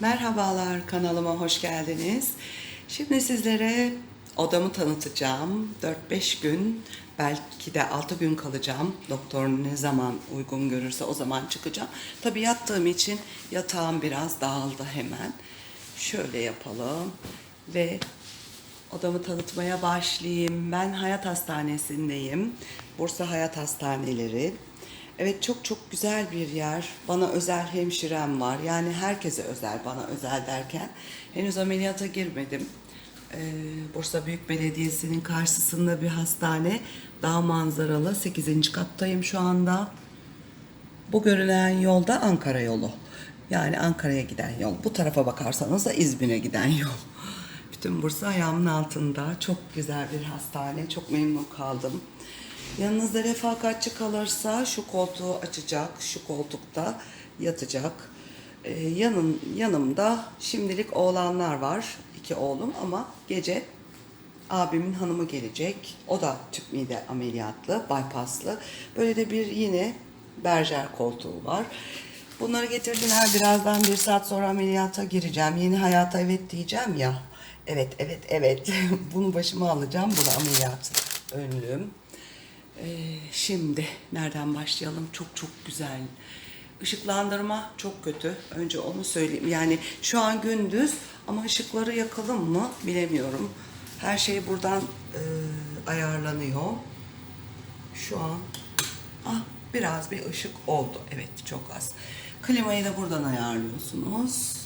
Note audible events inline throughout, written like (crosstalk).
Merhabalar kanalıma hoş geldiniz. Şimdi sizlere odamı tanıtacağım. 4-5 gün belki de 6 gün kalacağım. Doktor ne zaman uygun görürse o zaman çıkacağım. Tabii yattığım için yatağım biraz dağıldı hemen. Şöyle yapalım ve odamı tanıtmaya başlayayım. Ben Hayat Hastanesi'ndeyim. Bursa Hayat Hastaneleri. Evet çok çok güzel bir yer. Bana özel hemşirem var. Yani herkese özel, bana özel derken. Henüz ameliyata girmedim. Ee, Bursa Büyük Belediyesi'nin karşısında bir hastane. Dağ manzaralı. 8. kattayım şu anda. Bu görülen yolda Ankara yolu. Yani Ankara'ya giden yol. Bu tarafa bakarsanız da İzmir'e giden yol. Bütün Bursa ayağımın altında. Çok güzel bir hastane. Çok memnun kaldım. Yanınızda refakatçi kalırsa şu koltuğu açacak, şu koltukta yatacak. Ee, yanın yanımda şimdilik oğlanlar var, iki oğlum ama gece abimin hanımı gelecek. O da tüp mide ameliyatlı, bypasslı. Böyle de bir yine berjer koltuğu var. Bunları getirdiler. Birazdan bir saat sonra ameliyata gireceğim. Yeni hayata evet diyeceğim ya. Evet, evet, evet. (laughs) Bunu başıma alacağım. Bu da ameliyat önlüğüm. Ee, şimdi nereden başlayalım? Çok çok güzel. Işıklandırma çok kötü. Önce onu söyleyeyim. Yani şu an gündüz ama ışıkları yakalım mı bilemiyorum. Her şey buradan e, ayarlanıyor. Şu an ah biraz bir ışık oldu. Evet çok az. Klimayı da buradan ayarlıyorsunuz.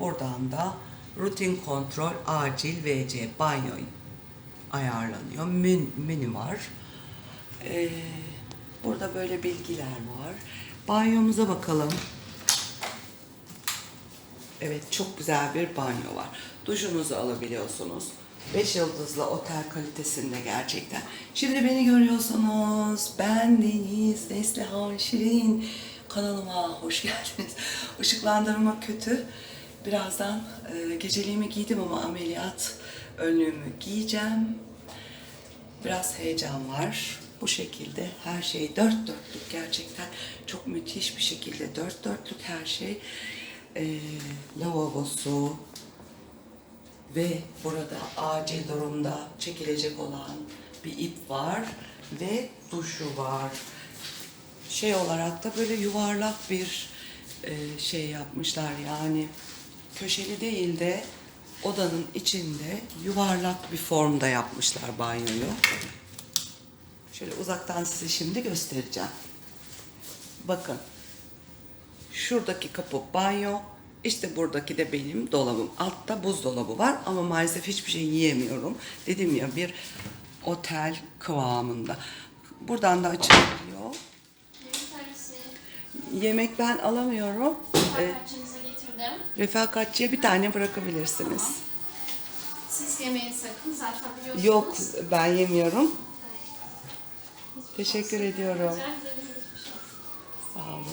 Buradan da rutin kontrol acil VC banyo ayarlanıyor. Men, menü var. Ee, burada böyle bilgiler var. Banyomuza bakalım. Evet çok güzel bir banyo var. Duşunuzu alabiliyorsunuz. 5 yıldızlı otel kalitesinde gerçekten. Şimdi beni görüyorsunuz. Ben Deniz Neslihan Şirin. Kanalıma hoş geldiniz. (laughs) Işıklandırma kötü. Birazdan e, geceliğimi giydim ama ameliyat önlüğümü giyeceğim. Biraz heyecan var. Bu şekilde her şey dört dörtlük gerçekten çok müthiş bir şekilde dört dörtlük her şey. Ee, lavabosu ve burada acil durumda çekilecek olan bir ip var ve duşu var. Şey olarak da böyle yuvarlak bir e, şey yapmışlar yani köşeli değil de odanın içinde yuvarlak bir formda yapmışlar banyoyu. Şöyle uzaktan size şimdi göstereceğim. Bakın. Şuradaki kapı banyo. İşte buradaki de benim dolabım. Altta buzdolabı var ama maalesef hiçbir şey yiyemiyorum. Dedim ya bir otel kıvamında. Buradan da açılıyor. Yemek ben alamıyorum. Ee, Fakatçınıza getirdim. refakatçiye bir tane bırakabilirsiniz. Siz yemeyin sakın zaten biliyorsunuz. Yok ben yemiyorum. Teşekkür ediyorum. Sağ olun.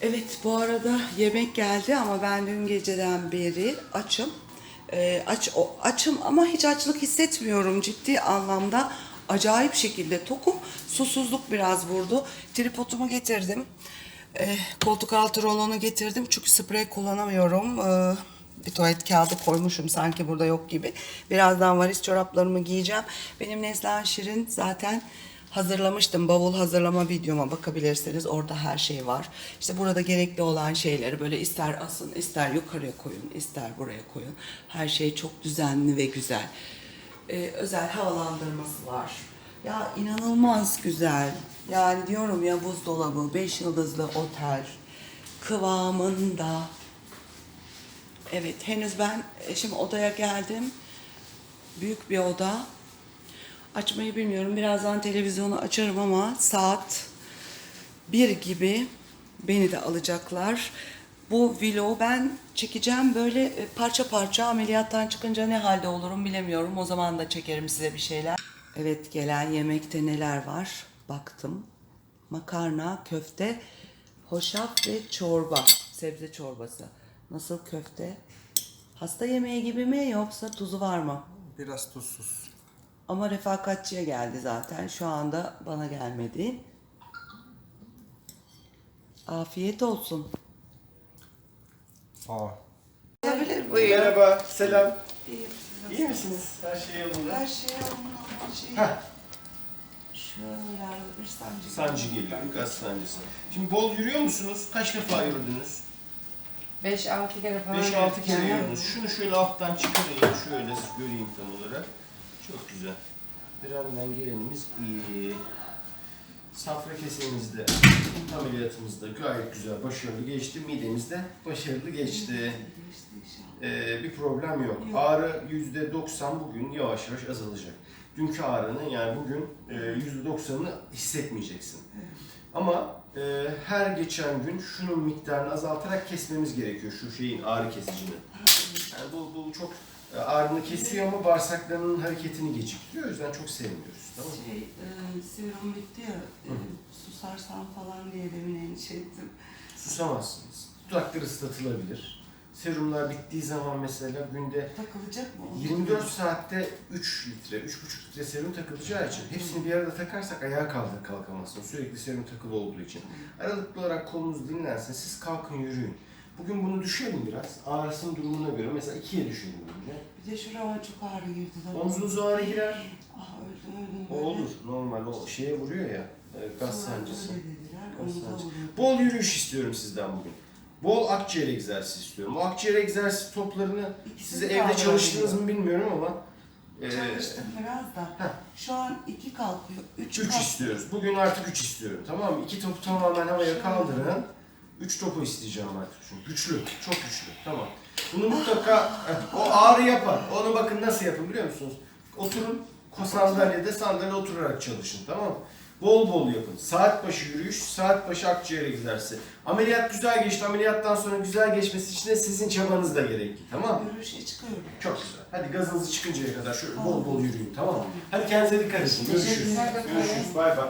Evet bu arada yemek geldi ama ben dün geceden beri açım. Ee, aç o açım ama hiç açlık hissetmiyorum ciddi anlamda. Acayip şekilde tokum. Susuzluk biraz vurdu. Tripodumu getirdim. Ee, koltuk altı rolonu getirdim çünkü sprey kullanamıyorum. Ee, bir tuvalet kağıdı koymuşum sanki burada yok gibi. Birazdan varis çoraplarımı giyeceğim. Benim Neslihan Şirin zaten hazırlamıştım. Bavul hazırlama videoma bakabilirsiniz. Orada her şey var. İşte burada gerekli olan şeyleri böyle ister asın, ister yukarıya koyun, ister buraya koyun. Her şey çok düzenli ve güzel. Ee, özel havalandırması var. Ya inanılmaz güzel. Yani diyorum ya buzdolabı, 5 yıldızlı otel kıvamında. Evet henüz ben e, şimdi odaya geldim. Büyük bir oda. Açmayı bilmiyorum. Birazdan televizyonu açarım ama saat bir gibi beni de alacaklar. Bu vlogu ben çekeceğim böyle e, parça parça ameliyattan çıkınca ne halde olurum bilemiyorum. O zaman da çekerim size bir şeyler. Evet gelen yemekte neler var baktım. Makarna, köfte, hoşaf ve çorba. Sebze çorbası. Nasıl köfte? Hasta yemeği gibi mi yoksa tuzu var mı? Biraz tuzsuz. Ama refakatçiye geldi zaten. Şu anda bana gelmedi. Afiyet olsun. Aa. Olabilir mi? Merhaba, selam. İyi, İyi misiniz? Her şey yolunda. Her şey yolunda, her şey. Heh. Şöyle bir sancı. Sancı geliyor, gaz sancısı. Şimdi bol yürüyor musunuz? Kaç defa yürüdünüz? 5-6 kere falan 5-6 kere yürüdünüz. Şunu şöyle alttan çıkarayım, şöyle göreyim tam olarak. Çok güzel. Birazdan gelenimiz iyi. Safra kesenizde, ameliyatımızda gayet güzel, başarılı geçti. Midemizde başarılı geçti. Ee, bir problem yok. Ağrı %90 bugün yavaş yavaş azalacak. Dünkü ağrının yani bugün e, %90'ını hissetmeyeceksin. Ama e, her geçen gün şunun miktarını azaltarak kesmemiz gerekiyor şu şeyin ağrı kesicini. Yani bu, bu çok e, ağrını kesiyor ama bağırsaklarının hareketini geciktiriyor. O yüzden çok sevmiyoruz. Tamam mı? Şey, e, serum bitti ya, e, susarsam falan diye demin endişe ettim. Susamazsınız. Dudaklar ıslatılabilir. Serumlar bittiği zaman mesela günde Takılacak mı? 24 saatte 3 litre, 3,5 litre serum takılacağı için hepsini bir arada takarsak ayağa kaldır kalkamazsın. Sürekli serum takılı olduğu için. Aralıklı olarak kolunuz dinlensin, siz kalkın yürüyün. Bugün bunu düşelim biraz. Ağrısının durumuna göre mesela ikiye düşelim önce. Bir de şurama çok ağrı girdi. Omzunuz ağrı girer. Ah öldüm öldüm. O olur. Normal o şeye vuruyor ya. e, Gaz sancısı. Gaz sancısı. Bol yürüyüş istiyorum sizden bugün. Bol akciğer egzersizi istiyorum. O akciğer egzersiz toplarını İkisi size de evde kaldırabiliyor. çalıştınız mı bilmiyorum ama e, Çalıştım biraz da. heh. Şu an iki kalkıyor, üç, 3 kalkıyor. istiyoruz. Bugün artık 3 istiyorum. Tamam mı? 2 topu tamamen havaya kaldırın. 3 topu isteyeceğim artık çünkü. Güçlü, çok güçlü. Tamam. Bunu mutlaka o ağrı yapar. Onu bakın nasıl yapın biliyor musunuz? Oturun ko- sandalyede sandalye oturarak çalışın. Tamam mı? Bol bol yapın. Saat başı yürüyüş, saat başı akciğer egzersizi. Ameliyat güzel geçti. Ameliyattan sonra güzel geçmesi için de sizin çabanız da gerekli. Tamam mı? Yürüyüşe çıkıyorum. Çok güzel. Hadi gazınızı çıkıncaya kadar şöyle bol bol yürüyün tamam mı? Hadi kendinize dikkat edin. Görüşürüz. Görüşürüz. Bay bay.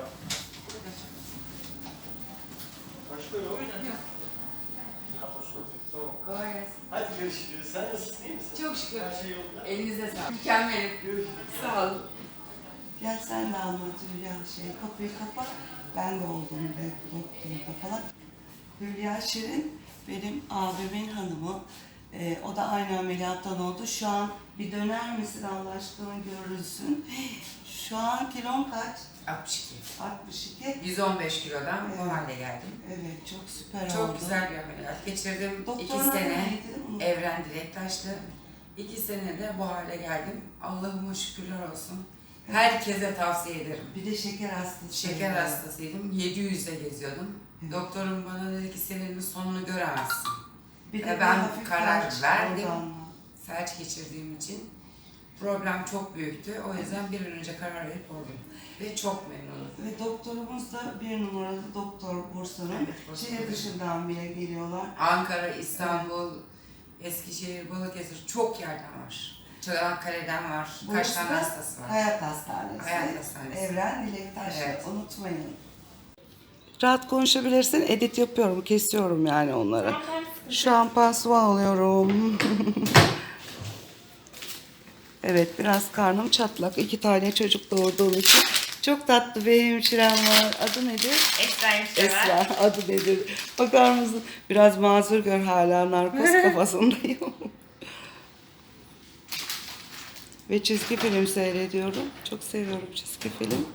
Başka yok. Kolay gelsin. Hadi görüşürüz. Sen nasılsın? iyi misin? Çok şükür. Her şey yolunda. Elinize sağlık. Mükemmel. Sağ olun. Gel sen de anlat Hülya şey kapıyı kapat. Ben de oldum de doktorda falan. Hülya Şirin benim abimin hanımı. Ee, o da aynı ameliyattan oldu. Şu an bir döner misin Allah aşkına görürsün. Şu an kilon kaç? 62. 62. 115 kilodan Evet. bu hale geldim. Evet çok süper Çok oldu. güzel bir ameliyat geçirdim. Doktorun 2 adı sene neydi? Evren Dilektaş'tı. 2 senede bu hale geldim. Allah'ıma şükürler olsun. Herkese tavsiye ederim. Bir de şeker hastası. Şeker hastasıydım. 700'de geziyordum. Doktorum bana dedi ki senin sonunu göremezsin. Bir de ben karar verdim. Felç geçirdiğim için problem çok büyüktü. O yüzden bir an önce karar verip oldum. Ve çok memnunum. Ve doktorumuz da bir numaralı doktor Bursa'nın. Evet, Bursa'da. Şehir dışından bile geliyorlar. Ankara, İstanbul, Eskişehir, Balıkesir çok yerden var. Çanakkale'den var. Kaç Burası tane da hastası var. Hayat Hastanesi. Hayat Hastanesi. Evren Dilektaş. Evet. Unutmayın. Rahat konuşabilirsin. Edit yapıyorum. Kesiyorum yani onları. Şu an pansuman alıyorum. (laughs) evet biraz karnım çatlak. İki tane çocuk doğurduğum için. Çok tatlı bir hemşirem var. Adı nedir? Esra hemşire. Esra. Adı nedir? Bakar mısın? Biraz mazur gör hala narkoz (laughs) kafasındayım. Ve çizgi film seyrediyorum. Çok seviyorum çizgi film.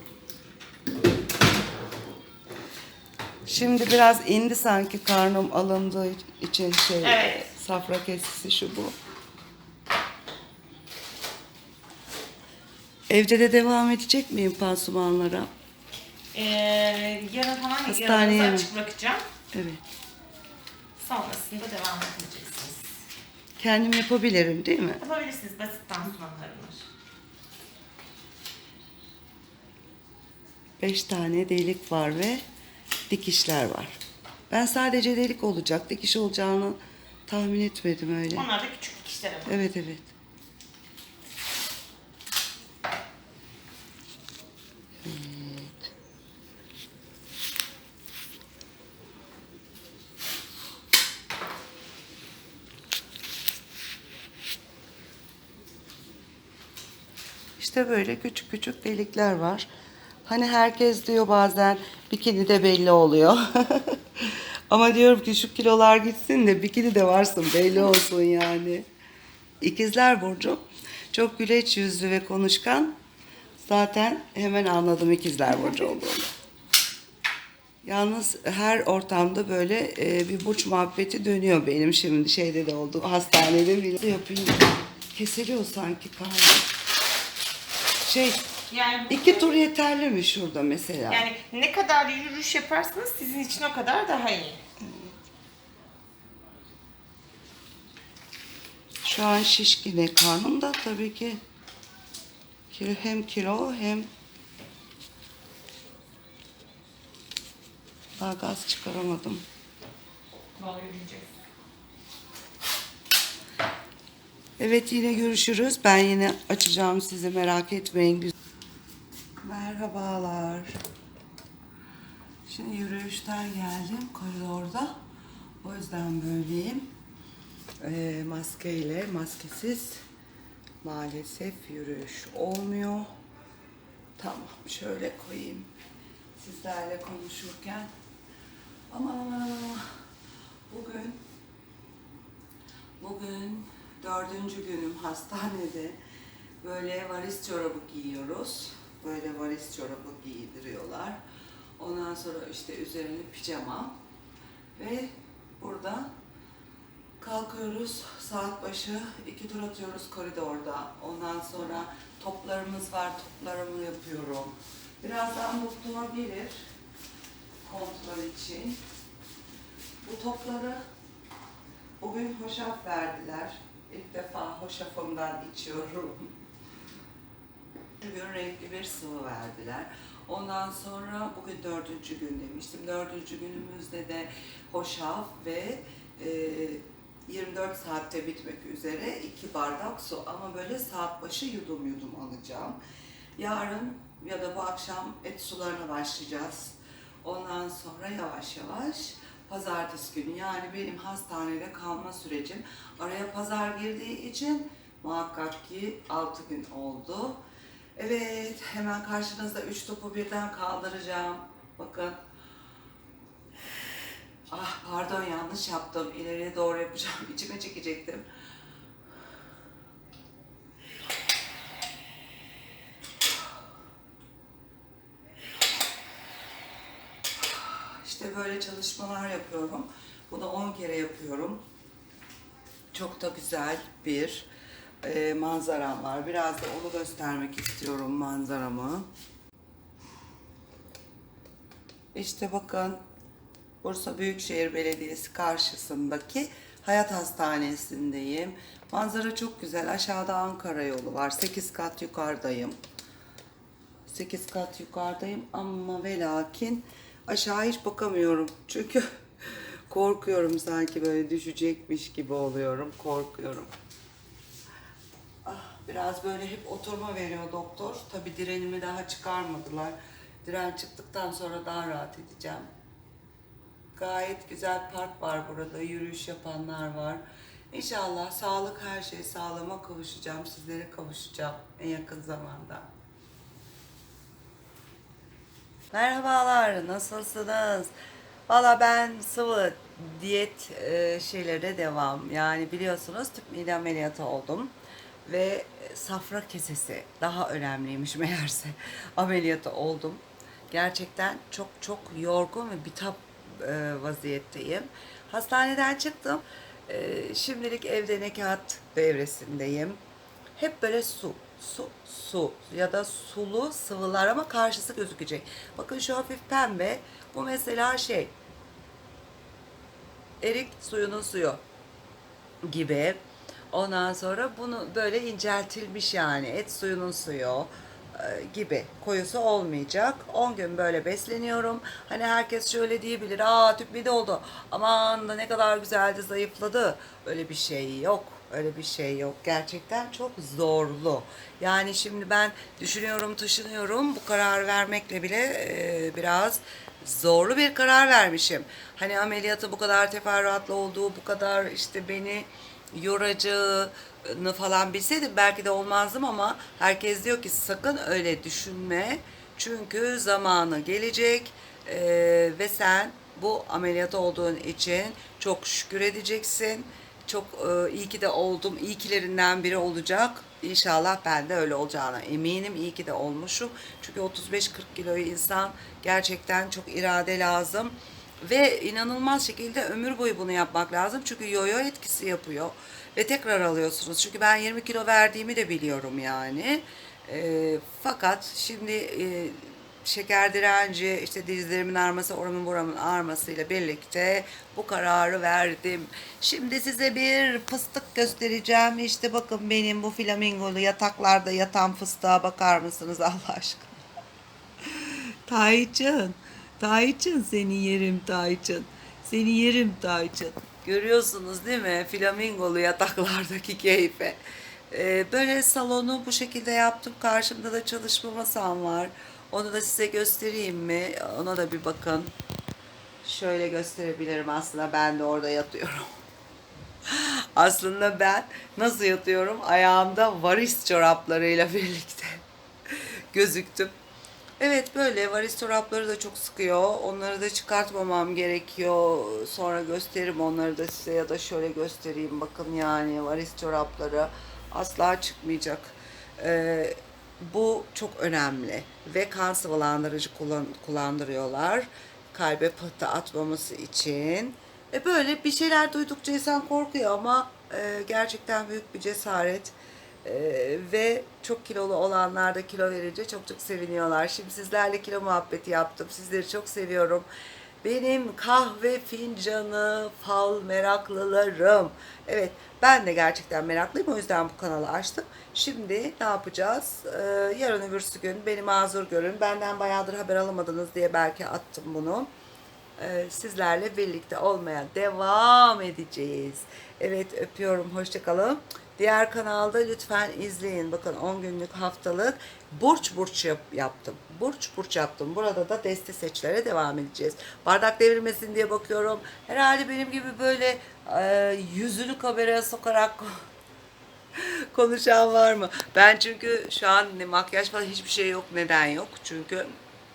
Şimdi biraz indi sanki karnım alındığı için şey Evet. safra kesisi şu bu. Evde de devam edecek miyim pansumanlara? Ee, yarın falan Hastaneye mi? açık bırakacağım. Evet. Sonrasında devam edeceksiniz. Kendim yapabilirim değil mi? Yapabilirsiniz. Basit dansumanlarım var. Beş tane delik var ve dikişler var. Ben sadece delik olacak, dikiş olacağını tahmin etmedim öyle. Onlar da küçük dikişler ama. Evet. Evet. İşte böyle küçük küçük delikler var. Hani herkes diyor bazen bikini de belli oluyor. (laughs) Ama diyorum ki şu kilolar gitsin de bikini de varsın belli olsun yani. İkizler Burcu çok güleç yüzlü ve konuşkan. Zaten hemen anladım ikizler Burcu olduğunu. Yalnız her ortamda böyle e, bir burç muhabbeti dönüyor benim şimdi şeyde de oldu hastanede bile yapayım. Kesiliyor sanki karnım. Şey Yani, iki tur yeterli mi şurada mesela? yani ne kadar yürüyüş yaparsanız sizin için o kadar daha iyi. Şu an şişkine karnım da tabii ki kilo, hem kilo hem daha gaz çıkaramadım. Bol yürüyeceğiz. Evet yine görüşürüz. Ben yine açacağım sizi merak etmeyin. Merhabalar. Şimdi yürüyüşten geldim koridorda. O yüzden böyleyim. Ee, maskeyle, maskesiz maalesef yürüyüş olmuyor. Tamam şöyle koyayım sizlerle konuşurken. Aman aman aman. Bugün Bugün dördüncü günüm hastanede. Böyle varis çorabı giyiyoruz. Böyle varis çorabı giydiriyorlar. Ondan sonra işte üzerine pijama. Ve burada kalkıyoruz saat başı iki tur atıyoruz koridorda. Ondan sonra toplarımız var, toplarımı yapıyorum. Birazdan doktor gelir kontrol için. Bu topları Bugün hoşaf verdiler. İlk defa hoşafımdan içiyorum. Bugün renkli bir sıvı verdiler. Ondan sonra bugün dördüncü gün demiştim. Dördüncü günümüzde de hoşaf ve e, 24 saatte bitmek üzere iki bardak su. Ama böyle saat başı yudum yudum alacağım. Yarın ya da bu akşam et sularına başlayacağız. Ondan sonra yavaş yavaş pazartesi günü yani benim hastanede kalma sürecim araya pazar girdiği için muhakkak ki 6 gün oldu. Evet hemen karşınızda 3 topu birden kaldıracağım. Bakın. Ah pardon yanlış yaptım. İleriye doğru yapacağım. (laughs) İçime çekecektim. İşte böyle çalışmalar yapıyorum. Bunu 10 kere yapıyorum. Çok da güzel bir e, manzaram var. Biraz da onu göstermek istiyorum manzaramı. İşte bakın Bursa Büyükşehir Belediyesi karşısındaki Hayat Hastanesi'ndeyim. Manzara çok güzel. Aşağıda Ankara yolu var. 8 kat yukarıdayım. 8 kat yukarıdayım ama ve lakin aşağı hiç bakamıyorum. Çünkü (laughs) korkuyorum sanki böyle düşecekmiş gibi oluyorum. Korkuyorum. Ah, biraz böyle hep oturma veriyor doktor. Tabi direnimi daha çıkarmadılar. Diren çıktıktan sonra daha rahat edeceğim. Gayet güzel park var burada. Yürüyüş yapanlar var. İnşallah sağlık her şey sağlama kavuşacağım. Sizlere kavuşacağım en yakın zamanda. Merhabalar, nasılsınız? Valla ben sıvı diyet e, şeylere devam. Yani biliyorsunuz tüp mide ameliyatı oldum. Ve safra kesesi daha önemliymiş (laughs) meğerse ameliyatı oldum. Gerçekten çok çok yorgun ve bitap e, vaziyetteyim. Hastaneden çıktım. E, şimdilik evde nekat devresindeyim. Hep böyle su, su, su ya da sulu sıvılar ama karşısı gözükecek. Bakın şu hafif pembe. Bu mesela şey erik suyunun suyu gibi. Ondan sonra bunu böyle inceltilmiş yani et suyunun suyu e, gibi koyusu olmayacak. 10 gün böyle besleniyorum. Hani herkes şöyle diyebilir. Aa tüp mide oldu. Aman da ne kadar güzeldi zayıfladı. Öyle bir şey yok. Öyle bir şey yok. Gerçekten çok zorlu. Yani şimdi ben düşünüyorum, taşınıyorum. Bu karar vermekle bile e, biraz zorlu bir karar vermişim. Hani ameliyatı bu kadar teferruatlı olduğu, bu kadar işte beni yoracağını falan bilseydim belki de olmazdım ama herkes diyor ki sakın öyle düşünme. Çünkü zamanı gelecek e, ve sen bu ameliyat olduğun için çok şükür edeceksin. Çok e, iyi ki de oldum. İyi biri olacak. İnşallah ben de öyle olacağına eminim. İyi ki de olmuşum. Çünkü 35-40 kiloyu insan gerçekten çok irade lazım. Ve inanılmaz şekilde ömür boyu bunu yapmak lazım. Çünkü yoyo etkisi yapıyor. Ve tekrar alıyorsunuz. Çünkü ben 20 kilo verdiğimi de biliyorum yani. E, fakat şimdi e, şeker direnci, işte dizlerimin ağrıması, oramın buramın ağrımasıyla birlikte bu kararı verdim. Şimdi size bir fıstık göstereceğim. İşte bakın benim bu flamingolu yataklarda yatan fıstığa bakar mısınız Allah aşkına? (laughs) Tayçın, Tayçın seni yerim Tayçın. Seni yerim Tayçın. Görüyorsunuz değil mi? Flamingolu yataklardaki keyfe. Ee, böyle salonu bu şekilde yaptım. Karşımda da çalışma masam var. Onu da size göstereyim mi? Ona da bir bakın. Şöyle gösterebilirim aslında ben de orada yatıyorum. (laughs) Aslında ben nasıl yatıyorum? Ayağımda varis çoraplarıyla (laughs) birlikte gözüktüm. Evet böyle varis çorapları da çok sıkıyor. Onları da çıkartmamam gerekiyor. Sonra gösteririm onları da size ya da şöyle göstereyim. Bakın yani varis çorapları asla çıkmayacak. Ee, bu çok önemli ve kan sıvılandırıcı kullan- kullandırıyorlar. Kalbe pıhtı atmaması için. E böyle bir şeyler duydukça insan korkuyor ama e, gerçekten büyük bir cesaret. Ee, ve çok kilolu olanlar da kilo verince çok çok seviniyorlar. Şimdi sizlerle kilo muhabbeti yaptım. Sizleri çok seviyorum. Benim kahve fincanı fal meraklılarım. Evet ben de gerçekten meraklıyım o yüzden bu kanalı açtım. Şimdi ne yapacağız? Ee, yarın öbürsü gün beni mazur görün. Benden bayağıdır haber alamadınız diye belki attım bunu e, sizlerle birlikte olmaya devam edeceğiz. Evet öpüyorum. Hoşçakalın. Diğer kanalda lütfen izleyin. Bakın 10 günlük haftalık burç burç yap- yaptım. Burç burç yaptım. Burada da deste seçlere devam edeceğiz. Bardak devrilmesin diye bakıyorum. Herhalde benim gibi böyle e, yüzünü kameraya sokarak (laughs) konuşan var mı? Ben çünkü şu an makyaj falan hiçbir şey yok. Neden yok? Çünkü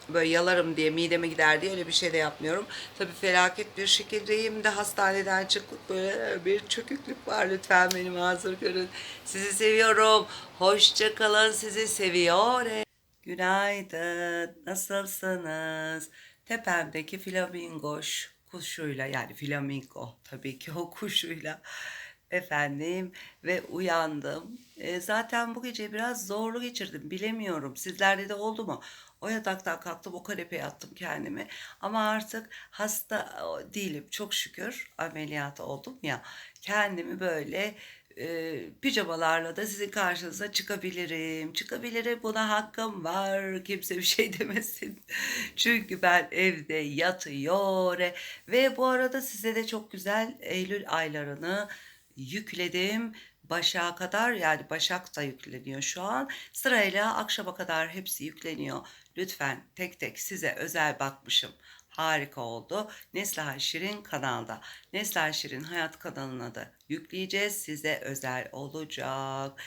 böyle yalarım diye mideme gider diye öyle bir şey de yapmıyorum. Tabii felaket bir şekildeyim de hastaneden çıkıp böyle bir çöküklük var. Lütfen beni mazur görün. Sizi seviyorum. Hoşça kalın. Sizi seviyorum. Günaydın. Nasılsınız? Tepemdeki flamingoş kuşuyla yani flamingo tabii ki o kuşuyla efendim ve uyandım. E, zaten bu gece biraz zorlu geçirdim bilemiyorum. Sizlerde de oldu mu? O yataktan kalktım o kanepeye attım kendimi. Ama artık hasta değilim çok şükür ameliyat oldum ya. Kendimi böyle e, pijamalarla da sizin karşınıza çıkabilirim. Çıkabilirim buna hakkım var. Kimse bir şey (laughs) demesin. Çünkü ben evde yatıyor ve bu arada size de çok güzel Eylül aylarını yükledim. Başak'a kadar yani Başak da yükleniyor şu an. Sırayla akşama kadar hepsi yükleniyor. Lütfen tek tek size özel bakmışım. Harika oldu. Neslihan Şirin kanalda. Neslihan Şirin Hayat kanalına da yükleyeceğiz. Size özel olacak.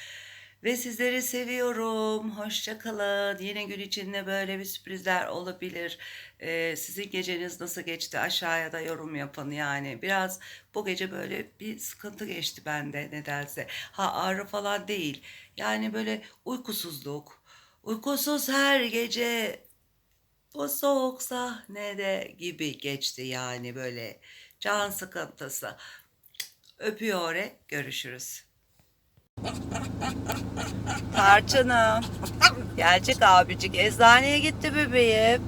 Ve sizleri seviyorum. Hoşça kalın. Yeni gün içinde böyle bir sürprizler olabilir. Ee, sizin geceniz nasıl geçti? Aşağıya da yorum yapın yani. Biraz bu gece böyle bir sıkıntı geçti bende nedense. Ha ağrı falan değil. Yani böyle uykusuzluk. Uykusuz her gece o soğuk sahnede gibi geçti yani böyle can sıkıntısı. Öpüyor. Görüşürüz. Tarçınım. Gelecek abicik. Eczaneye gitti bebeğim.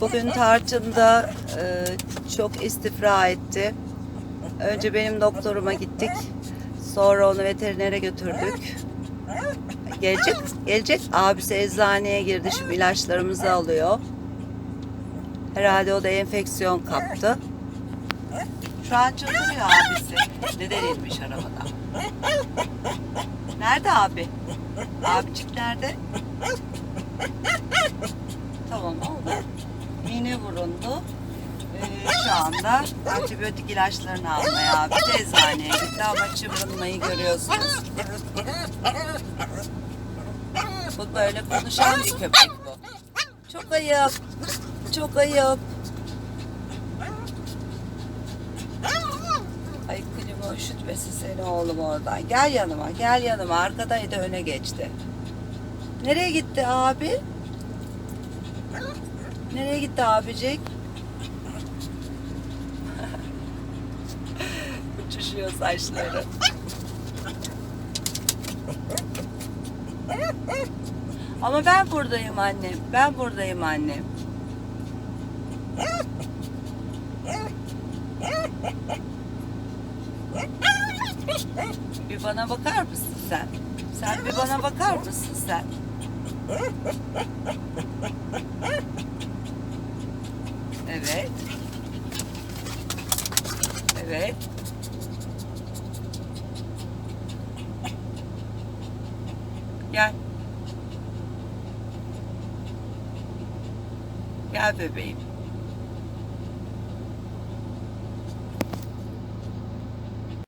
Bugün Tarçın da e, çok istifra etti. Önce benim doktoruma gittik. Sonra onu veterinere götürdük. Gelecek, gelecek. Abisi eczaneye girdi. Şimdi ilaçlarımızı alıyor. Herhalde o da enfeksiyon kaptı. An çıldırıyor abisi. Neden inmiş arabadan? Nerede abi? Abicik nerede? Tamam oldu. İğne vuruldu. Ee, şu anda antibiyotik ilaçlarını almaya abi de eczaneye gitti ama çımrınmayı görüyorsunuz. Bu böyle konuşan bir köpek bu. Çok ayıp. çok ayıp. Klima üşütmesin seni oğlum oradan. Gel yanıma, gel yanıma. Arkadaydı öne geçti. Nereye gitti abi? Nereye gitti abicik? (laughs) Uçuşuyor saçları. Ama ben buradayım annem. Ben buradayım annem. Bir bana bakar mısın sen? Sen bir bana bakar mısın sen? Evet. Evet. Gel. Gel bebeğim.